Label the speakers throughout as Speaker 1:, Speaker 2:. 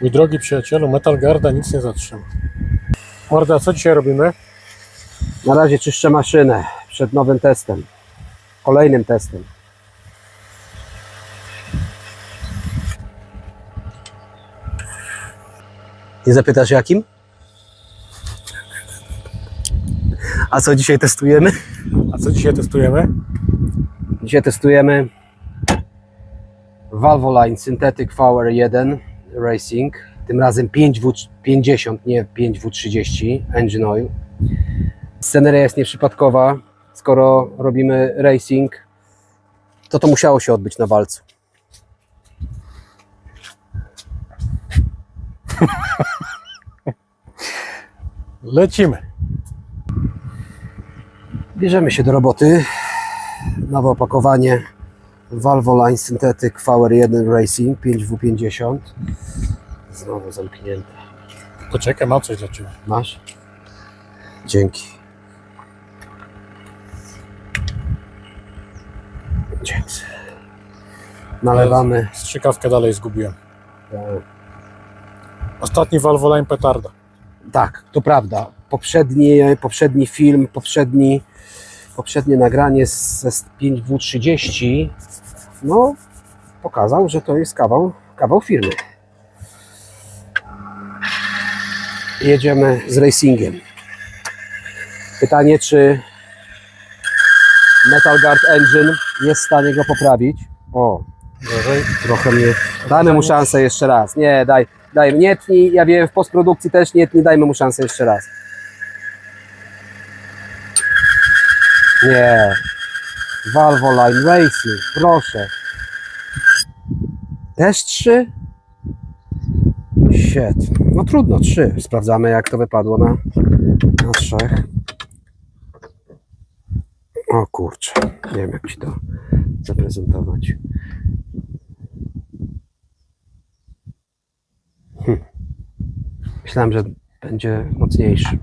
Speaker 1: Mój drogi przyjacielu, Metal Garda nic nie zatrzyma. Morda, co dzisiaj robimy?
Speaker 2: Na razie czyszczę maszynę przed nowym testem. Kolejnym testem. Nie zapytasz jakim? A co dzisiaj testujemy?
Speaker 1: A co dzisiaj testujemy?
Speaker 2: Dzisiaj testujemy Valvoline Synthetic Power 1 Racing. Tym razem 5W50, nie 5W30 Engine Oil. Sceneria jest nieprzypadkowa. Skoro robimy racing, to to musiało się odbyć na walcu.
Speaker 1: Lecimy.
Speaker 2: Bierzemy się do roboty. Nowe opakowanie Valvoline Synthetic Power 1 Racing 5W50. Znowu zamknięte.
Speaker 1: Poczekaj, mam coś dla Ciebie.
Speaker 2: Masz? Dzięki. Dzięki. Nalewamy.
Speaker 1: Strzykawkę dalej zgubiłem. Ostatni Valvoline petarda.
Speaker 2: Tak, to prawda. Poprzedni, poprzedni film, poprzedni, poprzednie nagranie z, z 5W30 no, pokazał, że to jest kawał, kawał firmy. Jedziemy z racingiem. Pytanie, czy Metal Guard Engine jest w stanie go poprawić? O,
Speaker 1: Gorzej.
Speaker 2: trochę mnie. Dajmy mu szansę jeszcze raz. Nie, daj, daj. Nie tnij, ja wiem, w postprodukcji też nie tnij, dajmy mu szansę jeszcze raz. Nie. Valvoline Racing, proszę. Też trzy? Shit. No trudno, trzy. Sprawdzamy, jak to wypadło na, na trzech. O kurczę, nie wiem, jak ci to zaprezentować. Myślałem, że będzie mocniejszy.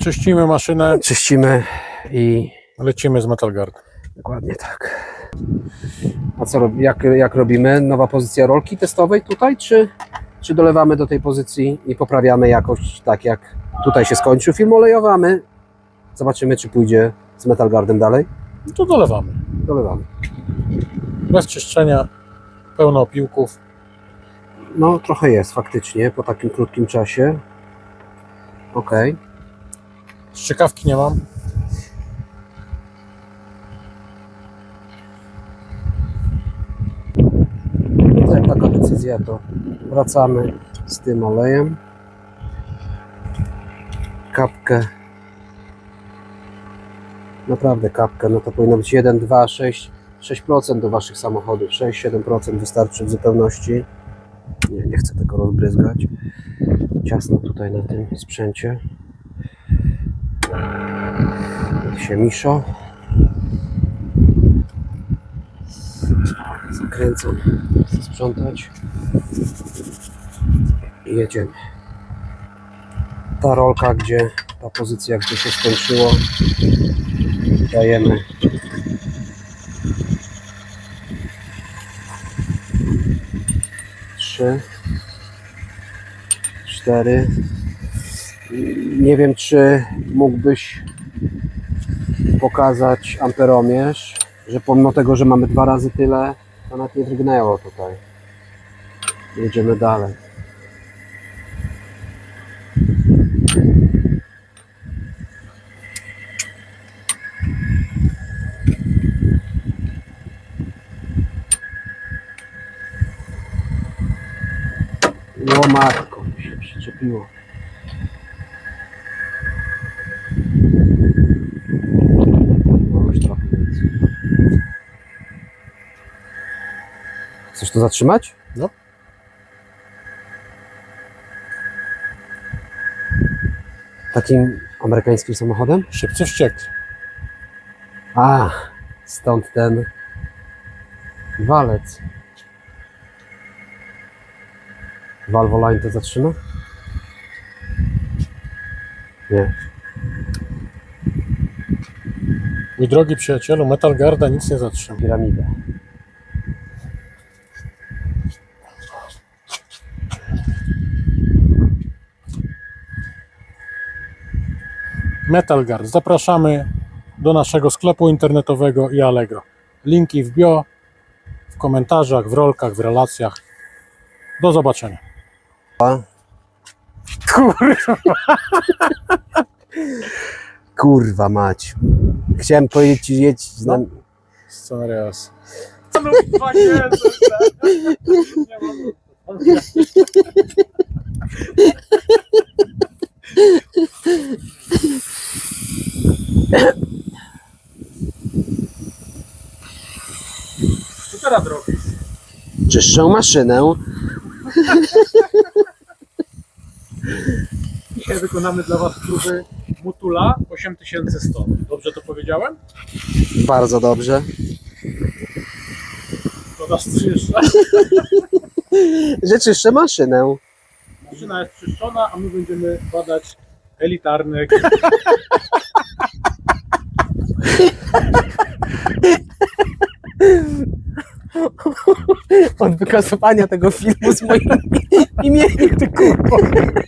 Speaker 1: Czyścimy maszynę,
Speaker 2: Czyścimy i
Speaker 1: lecimy z Metal Guard.
Speaker 2: dokładnie tak. A co jak, jak robimy? Nowa pozycja rolki testowej tutaj, czy, czy dolewamy do tej pozycji i poprawiamy jakość tak jak tutaj się skończył film olejowy, a my zobaczymy, czy pójdzie z Metal Guardem dalej?
Speaker 1: No to dolewamy.
Speaker 2: Dolewamy.
Speaker 1: Bez czyszczenia, pełno opiłków.
Speaker 2: No trochę jest faktycznie po takim krótkim czasie. Okej.
Speaker 1: Strzykawki nie mam.
Speaker 2: No jak decyzja, to wracamy z tym olejem. Kapkę. Naprawdę kapkę, no to powinno być 1, 2, 6, 6% do Waszych samochodów. 6-7% wystarczy w zupełności. Nie, nie chcę tego rozbryzgać. Ciasno tutaj na tym sprzęcie. Niech się miszo. Zakręcam sprzątać i jedziemy. Ta rolka, gdzie ta pozycja, gdzie się skończyło, dajemy trzy, cztery. Nie wiem, czy mógłbyś pokazać amperomierz, że pomimo tego, że mamy dwa razy tyle, to nawet nie drgnęło tutaj. Jedziemy dalej. O matko, mi się przyczepiło. No. Chcesz to zatrzymać? Takim amerykańskim samochodem?
Speaker 1: Szybcy wściekli.
Speaker 2: A, stąd ten walec. Valvoline to zatrzyma? Nie.
Speaker 1: Mój drogi przyjacielu, Metal Garda nic nie zatrzyma.
Speaker 2: Piramida.
Speaker 1: Metalguard. Zapraszamy do naszego sklepu internetowego i Allegro. Linki w bio, w komentarzach, w rolkach, w relacjach. Do zobaczenia. Kurwa.
Speaker 2: Kurwa mać. Chciałem powiedzieć ci, jedź z nami.
Speaker 1: Scenariusz. Co teraz robisz?
Speaker 2: Czyszczę maszynę.
Speaker 1: Dzisiaj wykonamy dla Was próby Mutula 8100. Dobrze to powiedziałem?
Speaker 2: Bardzo dobrze.
Speaker 1: To nas czyszcza.
Speaker 2: Że czyszczę maszynę.
Speaker 1: Maszyna jest czyszczona, a my będziemy badać elitarny
Speaker 2: Od wykasowania tego filmu z moim imieniem. Ty kurwa.